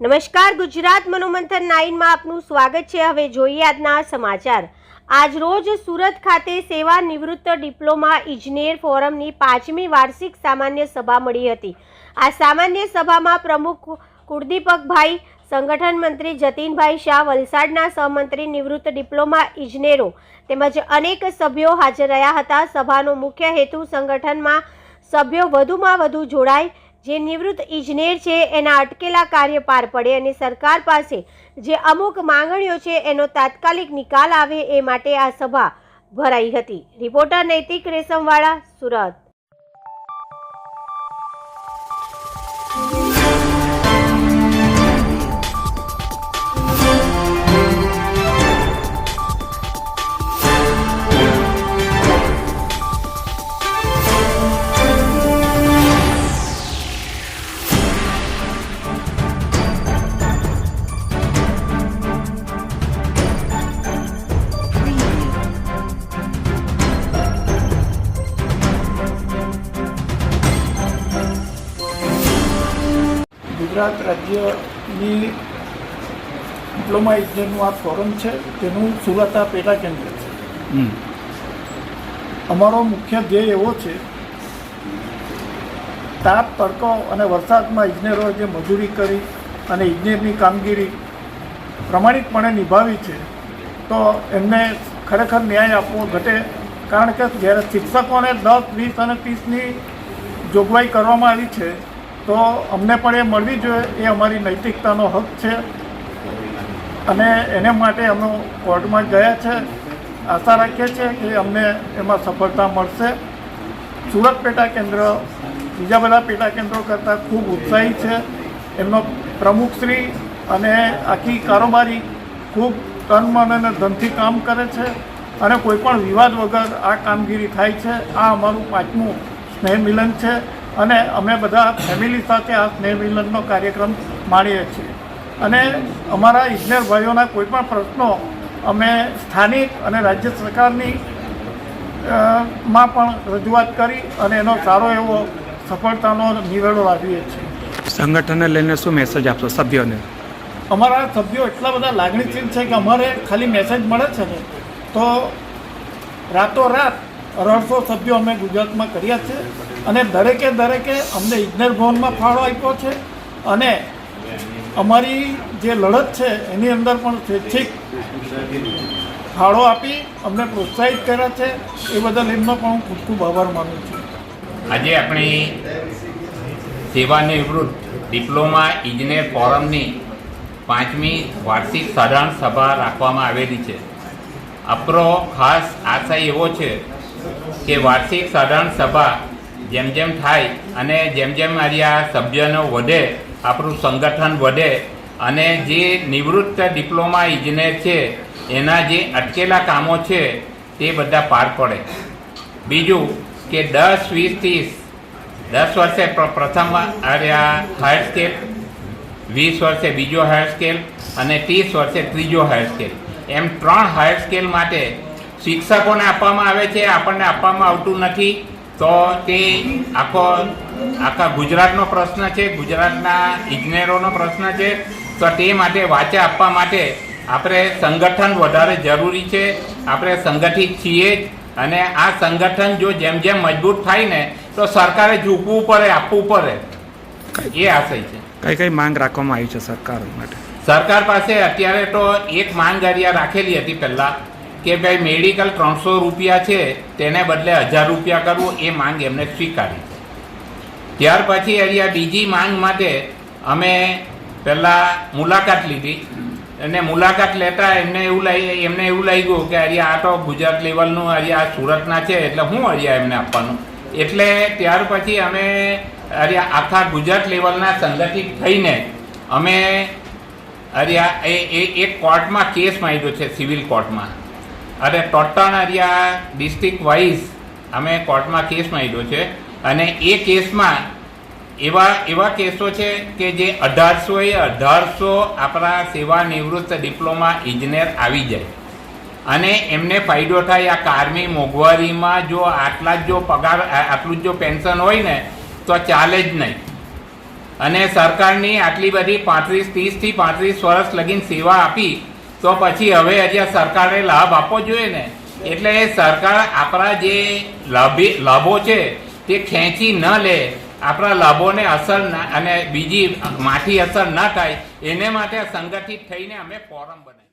નમસ્કાર, ગુજરાત મનોમંથન નાઇનમાં આપનું સ્વાગત છે. હવે જોઈએ આજના સમાચાર. આજરોજ સુરત ખાતે સેવા નિવૃત્ત ડિપ્લોમા ઇજનેર ફોરમની પાંચમી વાર્ષિક સામાન્ય સભા મળી હતી. આ સામાન્ય સભામાં પ્રમુખ કુળદીપકભાઈ, સંગઠન મંત્રી જતીનભાઈ શાહ, વલસાડના સહમંત્રી નિવૃત્ત ડિપ્લોમા ઇજનેરો તેમજ અનેક સભ્યો હાજર રહ્યા હતા. સભાનો મુખ્ય હેતુ સંગઠનમાં સભ્યો વધુમાં વધુ જોડાય જે નિવૃત્ત ઇજનેર છે, એના અટકેલા કાર્ય પાર પડે અને સરકાર પાસે જે અમુક માંગણીઓ છે, એનો તાત્કાલિક નિકાલ આવે એ માટે આ સભા ભરાઈ હતી. રિપોર્ટર નૈતિક રેશમવાળા, સુરત. ગુજરાત રાજ્યની ડિપ્લોમા ઇજનેરનું આ ફોરમ છે તેનું સુરત આ પેટા કેન્દ્ર છે. અમારો મુખ્ય ધ્યેય એવો છે તાપ તડકો અને વરસાદમાં ઇજનેરો જે મજૂરી કરી અને ઇજનેરની કામગીરી પ્રમાણિકપણે નિભાવી છે તો એમને ખરેખર ન્યાય આપવો ઘટે કારણ કે જ્યારે શિક્ષકોને દસ વીસ અને ત્રીસની જોગવાઈ કરવામાં આવી છે તો અમને પણ એ મળવી જોઈએ, એ અમારી નૈતિકતાનો હક છે. અને એને માટે અમે કોર્ટમાં ગયા છે. આશા રાખીએ છીએ કે અમને એમાં સફળતા મળશે. સુરત પેટા કેન્દ્ર, બીજા બધા પેટા કેન્દ્રો કરતાં ખૂબ ઉત્સાહી છે. એમનો પ્રમુખશ્રી અને આખી કારોબારી ખૂબ તન, મન અને ધનથી કામ કરે છે. અને કોઈ પણ વિવાદ વગર આ કામગીરી થાય છે. આ અમારું પાંચમું સ્નેહ મિલન છે. અને અમે બધા ફેમિલી સાથે આ સ્નેહ મિલનનો કાર્યક્રમ માણીએ છીએ. અને અમારા ઇજનેર ભાઈઓના કોઈપણ પ્રશ્નો અમે સ્થાનિક અને રાજ્ય સરકારની માં પણ રજૂઆત કરી અને એનો સારો એવો સફળતાનો નિવેડો લાવીએ છીએ. સંગઠનને લઈને શું મેસેજ આપશો સભ્યોને? અમારા સભ્યો એટલા બધા લાગણીશીલ છે કે અમારે ખાલી મેસેજ મળે છે ને? તો રાતોરાત અઢારસો સભ્યો અમે ગુજરાતમાં કર્યા છે અને દરેકે દરેકે અમને ઇજનેર ભવનમાં ફાળો આપ્યો છે અને અમારી જે લડત છે એની અંદર પણ સ્વૈચ્છિક ફાળો આપી અમને પ્રોત્સાહિત કર્યા છે. એ બદલ એમનો પણ હું ખૂબ ખૂબ આભાર માનું છું. આજે આપણી સેવાનિવૃત્ત ડિપ્લોમા ઇજનેર ફોરમની પાંચમી વાર્ષિક સાધારણ સભા રાખવામાં આવેલી છે. આપણો ખાસ આશય એવો છે કે વાર્ષિક સાધારણ સભા જેમ જેમ થાય અને જેમ જેમ મારી આ સભ્યનો વધે, આપણું સંગઠન વધે અને જે નિવૃત્ત ડિપ્લોમા ઇજનેર છે, એના જે અટકેલા કામો છે, તે બધા પાર પડે. બીજું કે દસ, વીસ, ત્રીસ, દસ વર્ષે પ્ર- પ્રથમ અરે આ હાયર સ્કેલ વીસ વર્ષે બીજો હાયર સ્કેલ અને ત્રીસ વર્ષે ત્રીજો હાયર સ્કેલ એમ ત્રણ હાયર સ્કેલ માટે શિક્ષકોને આપવામાં આવે છે આપણને આપવામાં આવતું નથી. તો તે આખો આખા ગુજરાતનો પ્રશ્ન છે ગુજરાતના ઇજનેરોનો પ્રશ્ન છે. તો તે માટે વાચા આપવા માટે આપણે સંગઠન વધારે જરૂરી છે. આપણે સંગઠિત છીએ જ. અને આ સંગઠન જો જેમ જેમ મજબૂત થાય ને તો સરકારે ઝૂકવું પડે આપવું પડે. એ આશય છે. કઈ કઈ માંગ રાખવામાં આવી છે સરકાર માટે? સરકાર પાસે અત્યારે તો એક માંગ અરિયા રાખેલી હતી પહેલાં. કે ભાઈ મેડિકલ ત્રણસો રૂપિયા છે, તેને બદલે હજાર રૂપિયા કરવું એ માંગ એમને સ્વીકારી. ત્યાર પછી અહીંયા બીજી માંગ માટે અમે પહેલાં મુલાકાત લીધી. અને મુલાકાત લેતા એમને એવું લાગી, એમને એવું લાગ્યું કે અરિયા આ તો ગુજરાત લેવલનું અરિયા આ સુરતના છે, એટલે હું અરિયા એમને આપવાનું. એટલે ત્યાર પછી અમે અરિયા આખા ગુજરાત લેવલના સંગઠિત થઈને અમે અરિયા એ એ, એક કોર્ટમાં કેસ માંગ્યો છે સિવિલ કોર્ટમાં અને ટોટલ અરિયા ડિસ્ટ્રિક્ટ વાઇઝ અમે કોર્ટમાં કેસ માંડ્યો છે. અને એ કેસમાં એવા એવા કેસો છે કે જે અઢારસો એ અઢારસો આપણા સેવા નિવૃત્ત ડિપ્લોમા ઇજનેર આવી જાય. અને એમને ફાયદો થાય આ કારમી મોંઘવારીમાં જો આટલા જ જો પગાર આટલું જ જો પેન્શન હોય ને, તો ચાલે જ નહીં. અને સરકારની આટલી બધી પાંત્રીસ, ત્રીસથી પાંત્રીસ વર્ષ લગીન સેવા આપી તો પછી હવે હજી આ સરકારે લાભ આપવો જોઈએ ને. એટલે સરકાર આપણા જે લાભી, લાભો છે, તે ખેંચી ન લે. આપણા લાભોને અસર ના, અને બીજી માઠી અસર ન થાય. એને માટે સંગઠિત થઈને અમે ફોરમ બનાવી